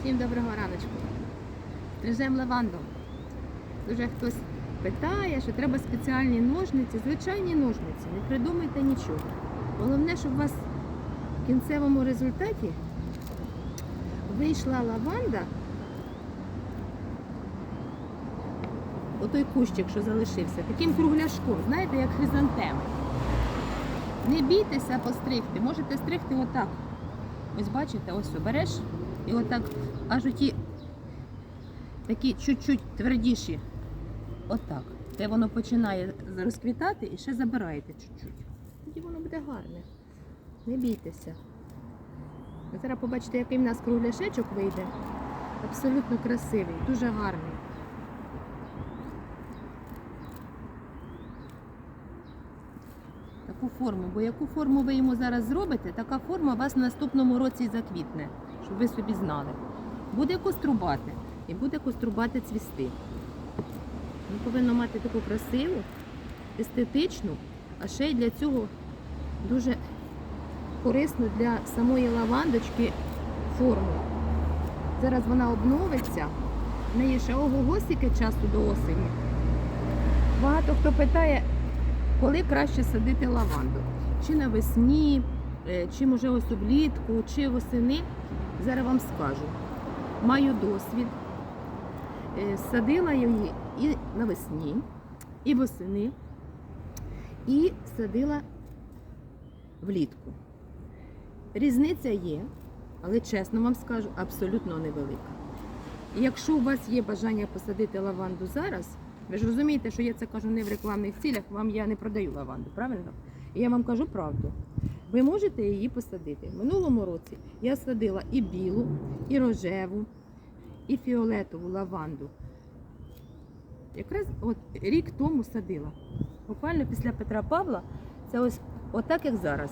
Всім доброго раночку. Стрижем лаванду. Дуже хтось питає, що треба спеціальні ножниці, звичайні ножниці. Не придумайте нічого. Головне, щоб у вас в кінцевому результаті вийшла лаванда. Отой кущик, що залишився, таким кругляшком, знаєте, як хризантеми. Не бійтеся постригти, можете стригти отак. Ось бачите, ось береш і отак аж оті такі чуть-чуть твердіші. Отак. Де воно починає розквітати і ще забираєте чуть-чуть. Тоді воно буде гарне. Не бійтеся. Ви зараз побачите, який в нас кругляшечок вийде. Абсолютно красивий, дуже гарний. Таку форму, бо яку форму ви йому зараз зробите, така форма вас в наступному році заквітне, щоб ви собі знали. Буде кострубати і буде кострубати цвісти. Він повинно мати таку красиву, естетичну, а ще й для цього дуже корисну для самої лавандочки форму. Зараз вона обновиться. В неї ще ого стільки часу до осені. Багато хто питає, коли краще садити лаванду? Чи навесні, е, чи може ось влітку, чи восени. Зараз вам скажу. Маю досвід. Е, Садила її і навесні, і восени, і садила влітку. Різниця є, але чесно вам скажу, абсолютно невелика. Якщо у вас є бажання посадити лаванду зараз, ви ж розумієте, що я це кажу не в рекламних цілях, вам я не продаю лаванду, правильно? Я вам кажу правду. Ви можете її посадити. Минулому році я садила і білу, і рожеву, і фіолетову лаванду. Якраз от рік тому садила. Буквально після Петра Павла це ось отак, як зараз.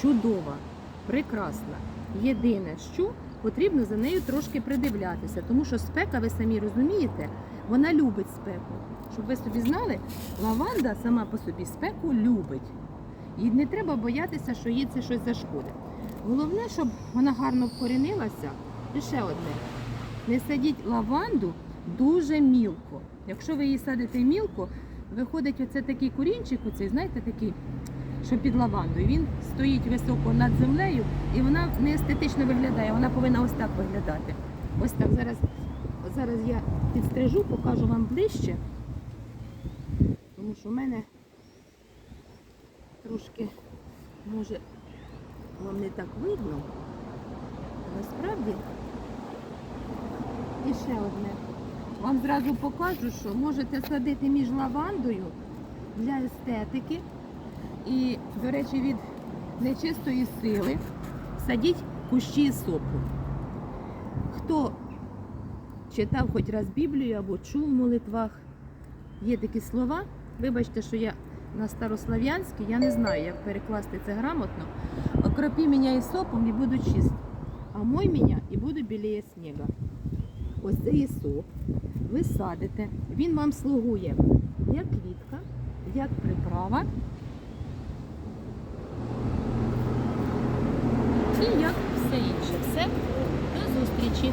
Чудова, прекрасна. Єдине, що потрібно за нею трошки придивлятися, тому що спека, ви самі розумієте, вона любить спеку. Щоб ви собі знали, лаванда сама по собі спеку любить. І не треба боятися, що їй це щось зашкодить. Головне, щоб вона гарно вкорінилася. І ще одне. Не садіть лаванду дуже мілко. Якщо ви її садите мілко, виходить оце такий корінчик, оцей, знаєте, такий, що під лавандою. Він стоїть високо над землею і вона не естетично виглядає, вона повинна ось так виглядати. Ось так. Зараз, зараз я підстрижу, покажу вам ближче, тому що в мене трошки може вам не так видно. Насправді. І ще одне. Вам зразу покажу, що можете садити між лавандою для естетики. І, до речі, від нечистої сили садіть кущі сопу. Хто читав хоч раз Біблію або чув в молитвах, є такі слова. Вибачте, що я на старослав'янській, я не знаю, як перекласти це грамотно. Окропі мене і сопом і буду чист, а мой мене і буду біліє снега. Ось це є соп. Ви садите, він вам слугує як квітка, як приправа і як все інше. Все, до зустрічі!